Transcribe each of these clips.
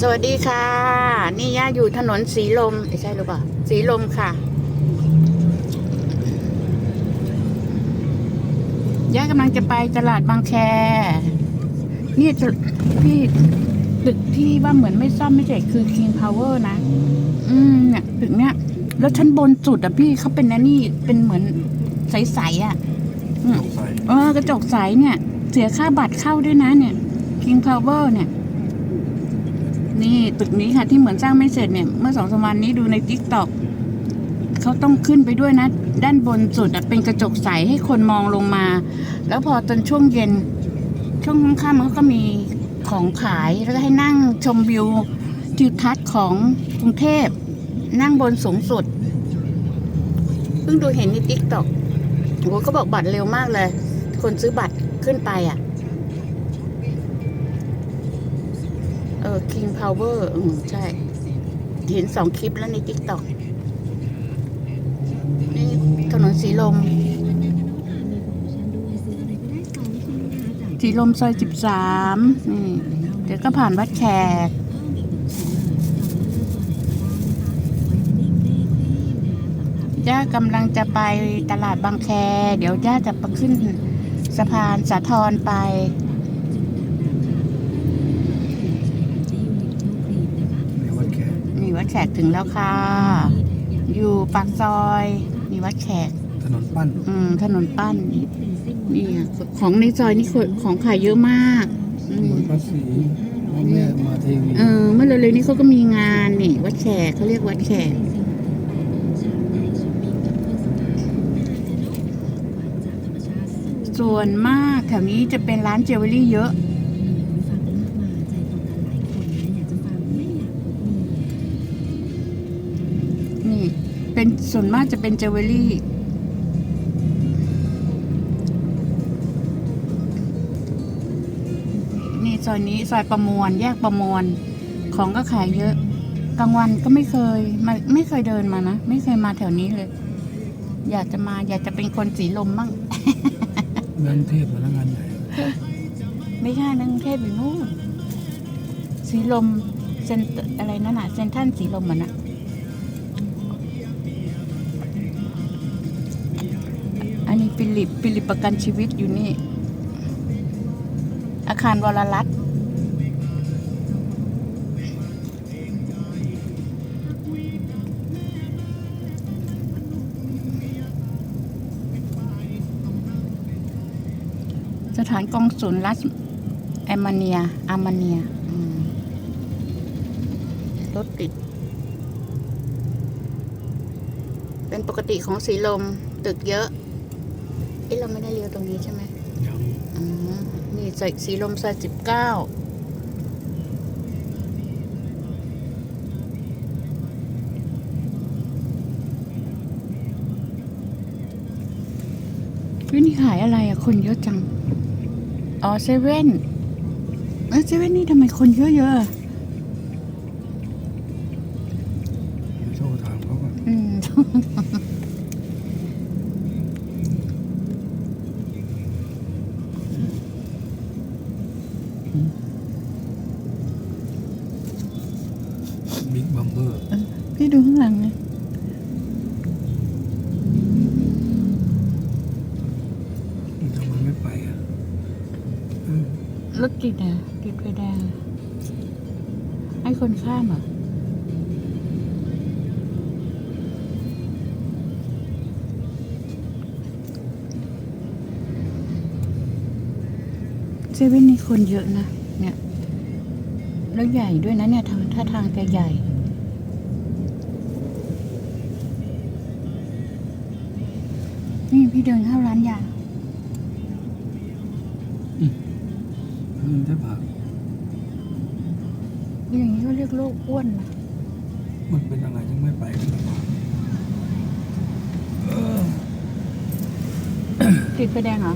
สวัสดีค่ะ นี่ย่าอยู่ถนนสีลมเอ้ยใช่หรือเปล่าสีลมค่ะย่ากำลังจะไปตลาดบางแคนี่จะพี่ตึกที่ว่าเหมือนไม่ซ่อมไม่เสร็จคือ King Power นะ อืมเนี่ยตึกเนี้ย แล้วชั้นบนสุดอะพี่เขาเป็นนะนี่เป็นเหมือนใสๆอะอืมสงสัยเออกระจกใสเนี่ย เสียค่าบัตรเข้าด้วยนะเนี่ย King Power เนี่ย นี่ตึกนี้ค่ะ ที่เหมือนสร้างไม่เสร็จเนี่ย เมื่อสองสามวันนี้ดูใน t ิ k t o k เขาต้องขึ้นไปด้วยนะ ด้านบนสุดเป็นกระจกใสให้คนมองลงมา แล้วพอตอนช่วงเย็น ช่วงค่ำๆเขาก็มีของขายแล้วก็ให้นั่งชมวิวทิวทัศน์ของกรุงเทพ นั่งบนสูงสุดเพิ่งดูเห็นใน t ิ k t o k โอ้ก็บอกบัตรเร็วมากเลย คนซื้อบัตรขึ้นไปอะ เออ King Power อืมใช่ เห็นสองคลิปแล้วใน t ิ k t o k นี่ถนนสีลม สีลมซอยสิบสามนี่ เดี๋ยวก็ผ่านวัดแขกย่ากำลังจะไปตลาดบางแค เดี๋ยวย่าจะไปขึ้นสะพานสาทรไป ในวัดแขก นี่วั ดแขกถึงแล้วค่ะ อยู่ปากซอยนี่วัดแขก ถนนปั้น อืมถนนปั้นนี่นี่อะของในซอยนี่คนของขายเยอะมากอืถนมนภาษีพ่อแม่มาเทวีเออเมื่อเร็วๆนี้เขาก็มีงานนี่ วัดแขกเขาเรียกวัดแขกส่วนมากแถวนี้จะเป็นร้านเจวเวลรี่เยอะ ส่วนมากจะเป็นเจวเวลรี่ นี่ซอยนี้ซอยประมวล แยกประมวล ของก็ขายเยอะ กลางวันก็ไม่เคยมาไม่เคยเดินมานะ ไม่เคยมาแถวนี้เลย อยากจะมาอยากจะเป็นคนสีลมมั่งเมืองเทพพนักงานใหญ่ไม่ใช่นะกรุงเทพอยู่นู่นสีลมเซนอะไรนั่นน่ะเซนทรันสีลมมันนะ ฟิลิปฟิลิปประกันชีวิตอยู่นี่ อาคารวรรัตน์สถานกองสุลรัสแอมาเนียอามาเนียรถติด เป็นปกติของสีลม ตึกเยอะ เอ๊ะเราไม่ได้เลี้ยวตรงนี้ใช่ไหมยังอืมนี่ใส่สีลมซอยสิบเก้าวินี่ขายอะไรอะคนเยอะจัง อ๋อเซเว่นเออเซเว่นนี่ทำไมคนเยอะๆอะเดี๋ยวโทรถามเขาก่อน อืม บิ๊กบัมเบอร์ พี่ดูข้างหลังนะทำไมไม่ไปอะเออรถติดอะติดไฟแดงอะให้คนข้ามเหรอะ เซเว่นนี่คนเยอะนะ เนี่ย แล้วใหญ่ด้วยนะเนี่ยทางท่าทางแกใหญ่ นี่พี่เดินเข้าร้านยาเพิ่งได้ผ่าอย่างนี้ก็เรียกโรคอ้วนนะมันเป็นอะไรยังไม่ไปกันหรอเออติดไฟแดงเหรอ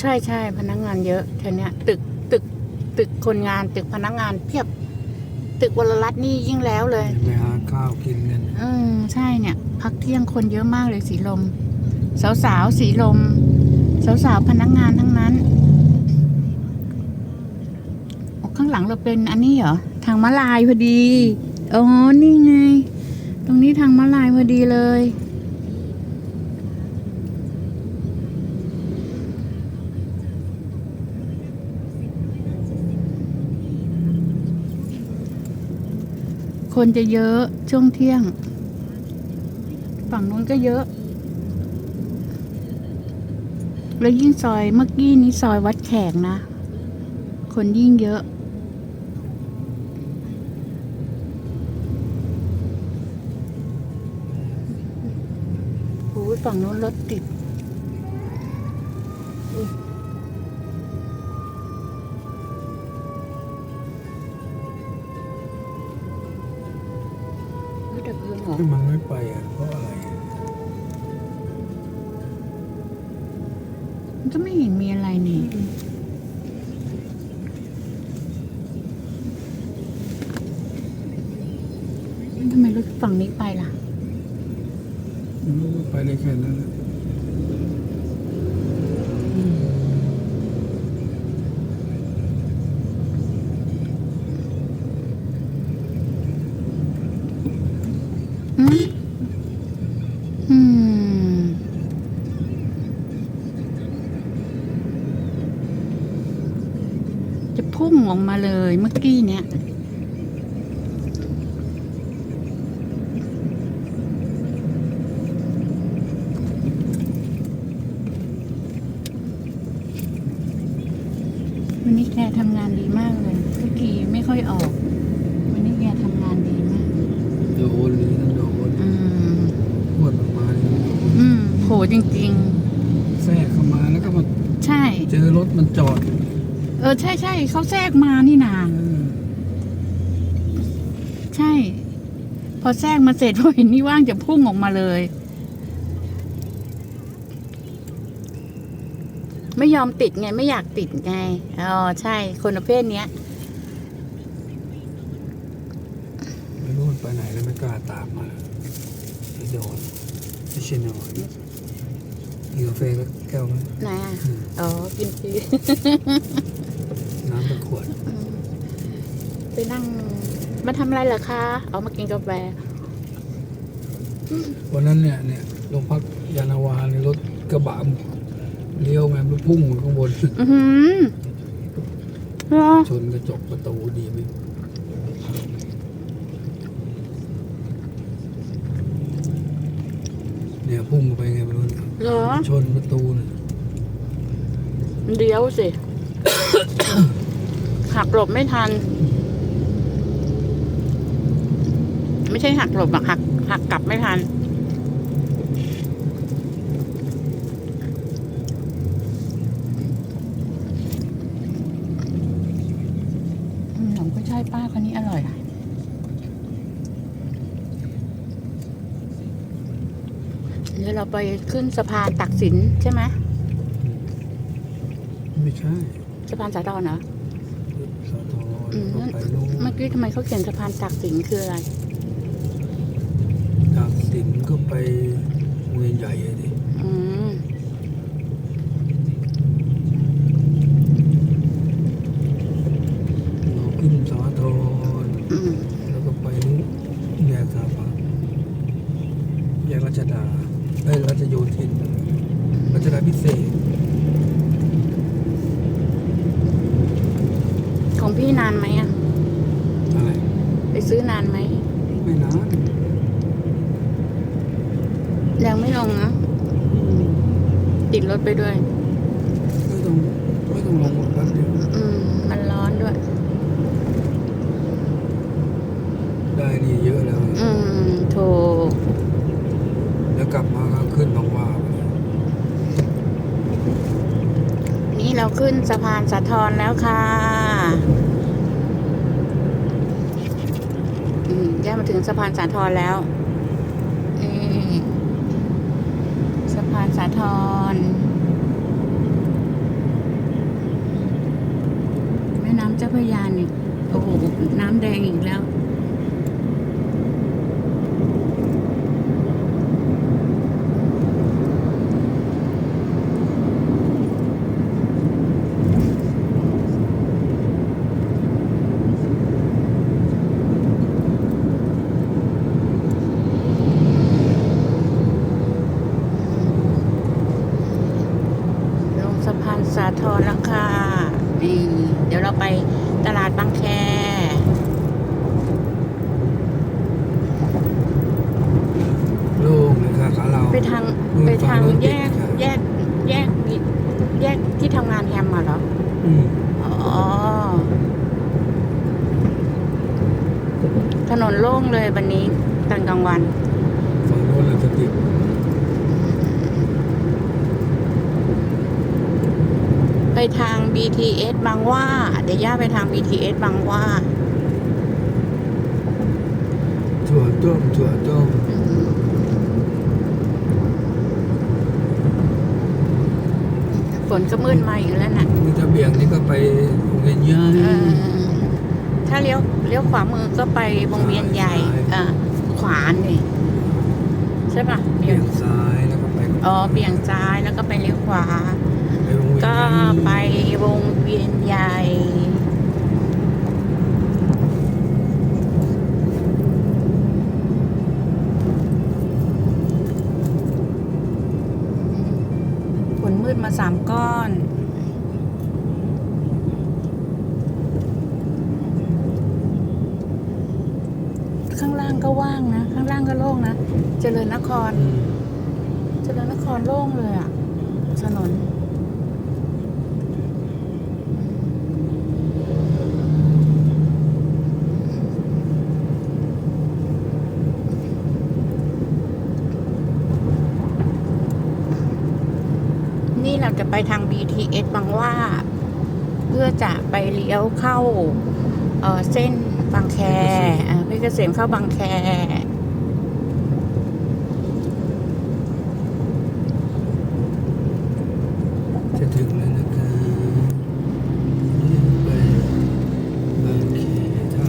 ใช่ใช่พนักงานเยอะแถวเนี้ยตึกตึกตึกคนงานตึกพนักงานเพียบ ตึกวรรัตน์นี่ยิ่งแล้วเลย ไปหาข้าวกินกันอืมพักเที่ยงคนเยอะมากเลยสีลม สาวๆสีลม สาวๆพนักงานทั้งนั้นโอ้ข้างหลังเราเป็นอันนี้เหรอทางมาลายพอดีอ๋อนี่ไง ตรงนี้ทางมาลายพอดีเลย คนจะเยอะช่วงเที่ยง ฝั่งนู้นก็เยอะ แล้วยิ่งซอยเมื่อกี้นี้ซอยวัดแขกนะ คนยิ่งเยอะโอ้ฝั่งนู้นรถติด ทำไมรถฝั่งนี้ไปล่ะไปได้แค่นั้นแหละ อืมอืม จะพุ่งออกมาเลยเมื่อกี้เนี้ย วันนี้แกทำงานดีมากเลยเมื่อกี้ไม่ค่อยออก วันนี้แกทำงานดีมากโดนหรือนั่นโดนอืมพวดออกมาเนี่ยอืมโหจริง แทรกเข้ามาแล้วก็มาๆ ใช่ เจอรถมันจอดเออใช่ใช่เขาแทรกมานี่นาเออใช่ พอแทรกมาเสร็จพอเห็นนี่ว่างจะพุ่งออกมาเลย ไม่ยอมติดไง ไม่อยากติดไงอ๋อใช่ คนประเภทเนี้ยไม่รู้มันไปไหนแล้วไม่กล้าตามมาไปโดนไม่ใช่นอนกินกาแฟก็แก้วไหมไหนอะอืมอ๋อกินฟรีน้ำเป็นขวดอืมไปนั่ง มาทำอะไรเหรอคะเอามากินกาแฟวันนั้นเนี่ยเนี่ยโรงพักยานาวาในยรถกระบะ เลี้ยวมามันพุ่งข้างบน อือหือเหรอชนกระจกประตูดีไหมเนี่ยพุ่งไปไงไม่รู้เนี่ยเหรอชนประตูเนี่ยเดี๋ยวสิ หักหลบไม่ทัน ไม่ใช่หักหลบอะหักหักกลับไม่ทัน อืมหนมก็ใช่ป้าคนนี้อร่อยอะเดี๋ยวเรา ไปขึ้นสะพานตักสินใช่ไหมไม่ใช่สะพานสาทรเหรอสตอืมก็ไปนู่นเมื่อกี้ทำไมเขาเขียนสะพานตักสินคืออะไรจากสินก็ไปโรงเรียนใหญ่เลยดิอืม เราขึ้นสาทร อืม แล้วก็ไปนู่นแยกสาพันแยกรัชดาเอ้ยรัชโยธินรัชดาพิเศษ ของพี่นานไหมอะ อะไร ไปซื้อนานไหม ไม่นาน ยังไม่ลงนะติด รถไปด้วย ไม่ต้องไม่ต้องลงรถแป๊บเดียวอืม มันร้อนด้วย ได้นี่เยอะแล้ว อืมโถแล้วกลับมาก็ขึ้นบางหว่าไปเลยนี่เราขึ้นสะพานสาทรแล้วค่ะ อืมย่ามาถึงสะพานสาทรแล้วนี่สะพานสาทรแม่น้ำ เจ้าพระยานี่ยโอ้โหน้ำแดงอีกแล้ว ฝั่ง ทาง โน้น แย ติด ก ค่ะ แยกแยกแยกที่ทำงานแฮมมาเหรอ อืม อ๋อ ถ นนโล่งเลยวันนี้ตอนกลางวันฝั่งโน้นเลยจะติดไปทาง BTS บางหว่าเดี๋ยวย่าไปทาง BTS บางหว่าถั่วต้มถั่วต้มฝนก็มืดมาอีกแล้วน่ะ นี่ถ้าเบี่ยงนี่ก็ไปโรงเรียนใหญ่เออถ้าเลี้ยว เลี้ยวขวามือก็ไปวงเวียนใหญ่ซ้ายอ่าขวานี่ใช่ปะเบี่ยงซ้ายแล้วก็ไปอ๋อเบี่ยงซ้ายแล้วก็ไปเลี้ยวขวาไปโรงเรียนก็ใหญ่ไปวงเวียนใหญ่ฝนมืดมาสามก้อน ข้างล่างก็ว่างนะ ข้างล่างก็โล่งนะ เจริญนคร เจริญนครโล่งเลยอะถนนนี่เราจะไปทาง BTS บางว่า เพื่อจะไปเลี้ยวเข้าเเส้น บางแคอ่าเพชรเกษมเข้าบางแค จะถึงแล้วนะครับไปบางแคท่า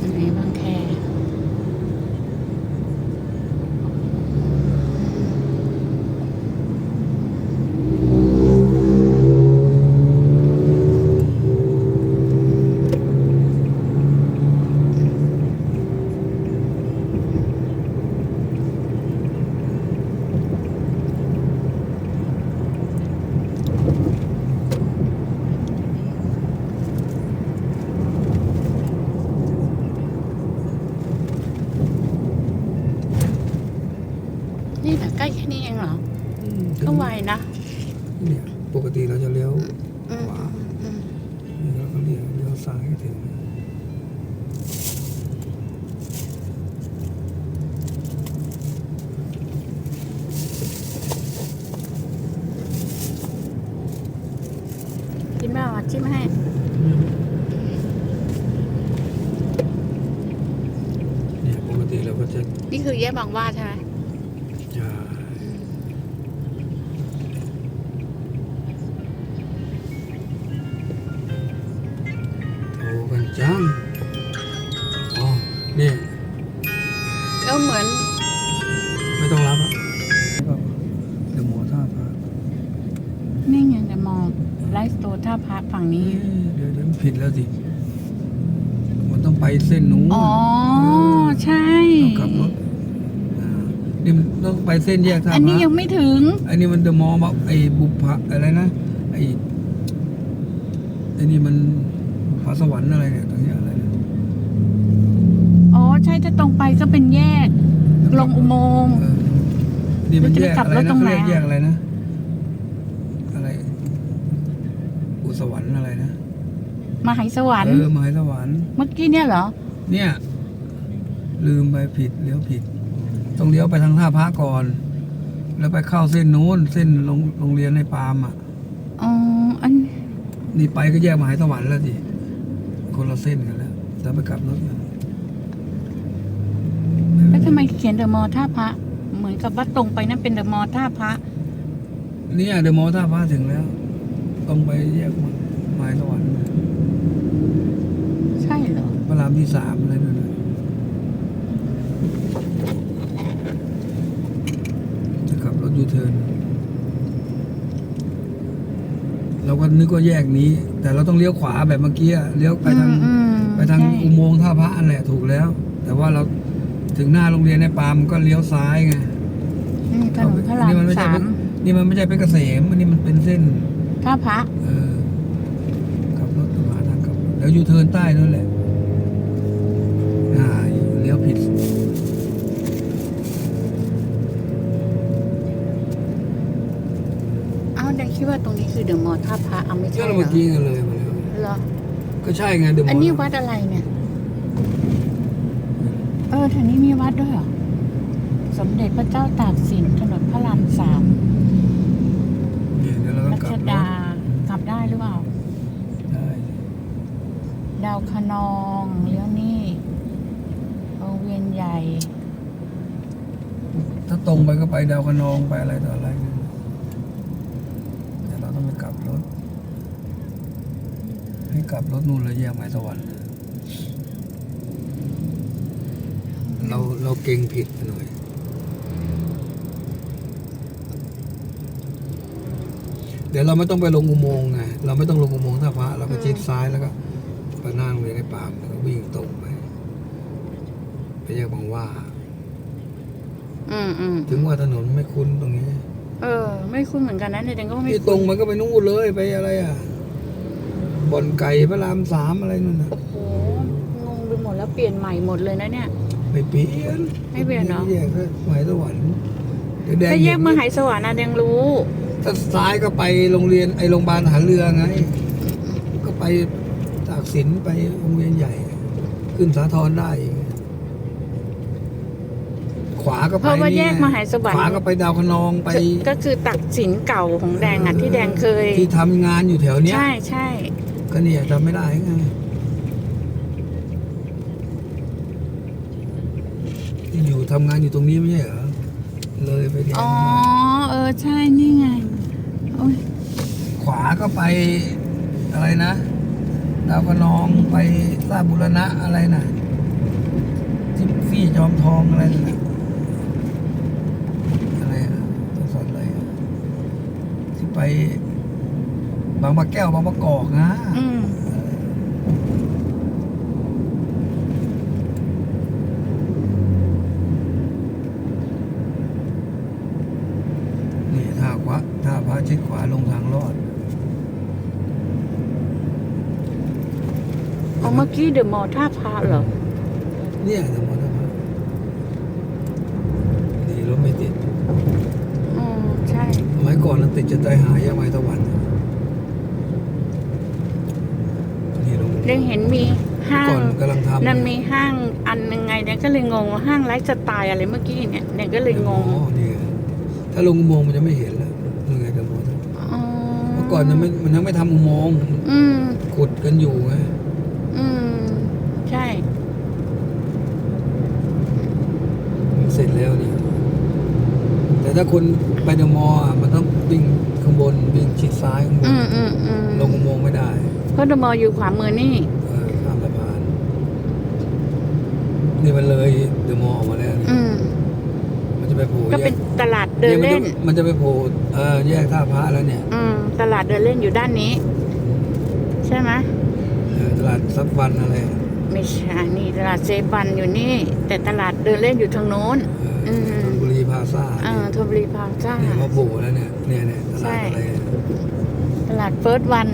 พระ ไหนบางแค นี่แหละใกล้แค่นี้เองเหรอ อืม ก็ไวนะ เนี่ยปกติเราจะเลี้ยวอืมขวาอืมนี่เราก็เลี้ยวเลี้ยวซ้ายให้ถึงกินบ้างอะจิ้มให้ นี่ยแล้วเหมือน ไม่ต้องรับอะเดี๋ยวหมอท่าพระนี่ไงจะมองไลฟ์สโตร์ท่าพระฝั่งนี้ เดี๋ยวเดี๋ยวมันผิดแล้วสิ มันต้องไปเส้นนู้นอ๋อ ใช่ต้องกลับรถอ่านี่มันต้องไปเส้นแยกท่าพระอันนี้ยังไม่ถึง อันนี้มันเดอะมอลล์ไอ้บุพภะอะไรนะไอ้ไอ้นี่มันบุพภาสวรรค์อะไรเนี่ยตรงเนี้ยอะไรนะอ๋อ ใช่ถ้าตรงไปก็เป็นแยก ลงอุโมงค์ เออนี่มันแยกแล้วจะไปกลับอะไรรถนะตรงเขาไหนเรียกอะแยกอะไรนะ อะไร อุสวรรค์อะไรนะมาหายสวรรเอค์อมหาสวรรค์ เมื่อกี้เนี่ยเหรอ เนี่ย ลืมไปผิดเลี้ยวผิด ต้องเลี้ยวไปทางท่าพระก่อน แล้วไปเข้าเส้นนู้น เส้นโรงโรงเรียนในปาล์มอะ อ๋อ อัน นี่ไปก็แยกมหาสวรรค์แล้วสิคนละเส้นกันแล้วแล้วไปกลับรถกันแล้ว ทำไมเขียนเดอะมอลล์ท่าพระ เหมือนกับว่าตรงไปนั่นเป็นเดอะมอลล์ท่าพระ เนี่ยเดอะมอลล์ท่าพระถึงแล้วต้องไปแยกมหาสวรรค์ใช่เหรอพระรามที่สามอะไรนั่นนะจะขับรถยูเทิร์นเราก็นึกว่าแยกนี้ แต่เราต้องเลี้ยวขวาแบบเมื่อกี้อะเลี้ยวไปทางอืมไปทางใช่ อุโมงค์ท่าพระอันแหละถูกแล้ว แต่ว่าเรา ถึงหน้าโรงเรียนในปามก็เลี้ยวซ้ายไงอืมถนนพระรามสามนี่มันไม่ใช่เป็นเกษมอันนี้มันเป็นเส้นท่าพระเออขับรถมาทางขับเดี๋ยวยูเทิร์นใต้นั่นแหละอ่าเลี้ยวผิดเอ้าแต่คิดว่าตรงนี้คือเดอะมอลล์ท่าพระเอาไม่ใช่เหรอเมื่อกี้กันเลยมาแล้วเหรอก็ใช่ไงเดอะมอลอันนี้วัดอะไรเนี่ย เออแถวนี้มีวัดด้วยเหรอ สมเด็จพระเจ้าตากสินถนนพระรามสามเนี่ยเดี๋ยวเราต้อรังกลัชบรดาถกลับได้หรือเปล่า ได้ดาวคะนองเลี้ยวนี่วงเวียนใหญ่ ถ้าตรงไปก็ไปดาวคะนองไปอะไรต่ออะไรเนี่ยเดี๋ยวเราต้องไปกลับรถ ให้กลับรถนู่นเลยแยกไม้สวรรค์ เราเราเก่งผิดไปหน่อย เดี๋ยวเราไม่ต้องไปลงอุโมงค์ไงเราไม่ต้องลงอุโมงค์ท่าพระเราก็ชิดซ้ายแล้วก็ไปหนั่งเลยในป่ามแล้วก็วิ่งตรงไปไปแยกบางหว่า อืมอืมถึงว่าถนนไม่คุ้นตรงนี้ เออ ไม่คุ้นเหมือนกันนะเด็กๆก็ไม่นี่ตรงมันก็ไปนู่นเลยไปอะไรอะบ่อนไก่พระรามสามอะไรนู่นน่ะโอ้โหงงไปหมดแล้วเปลี่ยนใหม่หมดเลยนะเนี่ย ไม่เปลี่ยนไม่เปลี่ยนเหรอแยกก็หมายสวรรค์เดี๋ยวแดงถ้าแยเห็กนมาหายสวรรค์นะแดงรู้ ถ้าซ้ายก็ไปโรงเรียนไอโรงพยาบาลทหารเรือไง ก็ไปตากสินไปโรงเรียนใหญ่ ขึ้นสาทรได้อีกขวาก็ไปเพราะว่าแยกนี่ไงมาหายสวรรขวาค์ก็ไปดาวคะนองไปก็คือตักสินเก่าของแดงอะที่แดงเคย ที่ทำงานอยู่แถวเนี้ย ใช่ใช่ก็เนี่ยจำไม่ได้ไง อยู่ทำงานอยู่ตรงนี้ไม่ใช่เหรอ เลยไปแดงอ๋อ มาเออ ใช่ นี่ไง โอ้ยขวาก็ไปอะไรนะ ดาวคะนองไปลาดบุรณะอะไรนะที่ฟี่จอมทองอะไรนั่นนะอะไรอะต้องสอนอะไรอะที่ไปบางปะแก้วบางประกอกนะ อืม นี่ท่าขวาท่าพระชิดขวาลงทางรอด เอาเมื่อกี้เดอะมอลล์ท่าพระเหรอ เนี่ยสมมติว่านี่รถไม่ติดอืม ใช่ สมัยก่อนนั้นติดจะตายหายยังไงตะวันนี่ลงเดงเห็นมีห้าก่งอนกำลังทำนั่นมีห้างอันยังไงเนี่ยก็เลยงงว่าห้างไลฟ์สไตล์อะไรเมื่อกี้เนี่ยเนี่ยก็เลยงงอ๋อนี่ถ้าลงอุโมงค์มันจะไม่เห็นแล้วยังไงกันหมดอ๋อเมื่อก่อนยังไม่มันยังไม่ทำอุโมงค์อืม ขุดกันอยู่ไงอืม ใช่ มันเสร็จ แล้วเนี่ยแต่ถ้าคนไปเดอะมอลล์อะมันต้องวิ่งข้างบนวิ่งชิดซ้ายข้างบนอืมอืมอืมลงอุโมงค์ไม่ได้เพราะเดอะมอลล์อยู่ขวามือนี่ เออข้ามสะพานนี่มันเลยเดอะมอลล์ออกมาแล้วเนี่ยอืม มันจะไปโผล่ก็แยเป็กนตลาดเดินเล่น ยมันจะมันจะไปโผล่เออแยกท่าพระแล้วเนี่ยอืม ตลาดเดินเล่นอยู่ด้านนี้ ใช่ไหมเออตลาดซับวันอะไร ไม่ใช่นี่ตลาดเซบันอยู่นี่ แต่ตลาดเดินเล่นอยู่ทางโน้นเออม ธนบุรีพลาซ่าอ่าเนี่ยทบรีพลาซ่าเนี่ยมาโผล่แล้วเนี่ยเนี่ยเนี่ยตใช่ลาดอะไรเนี่ยตลาดเฟิร์สวัน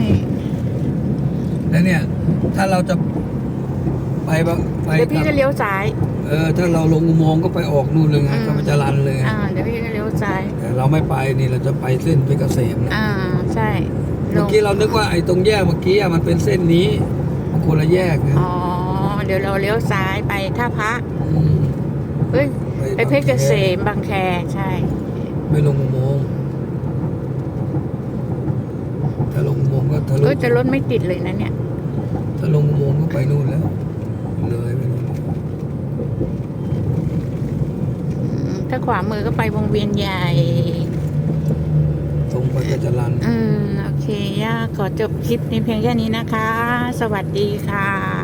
นี่แล้วเนี่ย ถ้าเราจะไปบะไปเดี๋ยวพี่กก็ลับเลี้ยวซ้าย เออ ถ้าเราลงอุโมงค์ก็ไปออกนู่นเลยไงอืมก็ไปจรันเลยไงอ่าเดี๋ยวพี่ก็เลี้ยวซ้ายแต่เราไม่ไปนี่เราจะไปเส้นเพชรเกษมนะอ่าใช่เมื่อกี้เรานึกว่าไอ้ตรงแยกเมื่อกี้อะมันเป็นเส้นนี้มันคนละแยกไงอ๋อเดี๋ยวเราเลี้ยวซ้ายไปท่าพระม เฮ้ยไปเพชรเกษมบางแคใช่ ไม่ลงอุโมงค์ถ้าลงอุโมงค์ก็ทะลุก็จะรถไม่ติดเลยนะเนี่ย ถ้าลงอุโมงค์ก็ไปนู่นแล้ว เลยไปนู่นอืมถ้าขวามือก็ไปวงเวียนใหญ่ ตรงไปก็จรัน อืม โอเคย่าขอจบคลิปนี้เพียงแค่นี้นะคะ สวัสดีค่ะ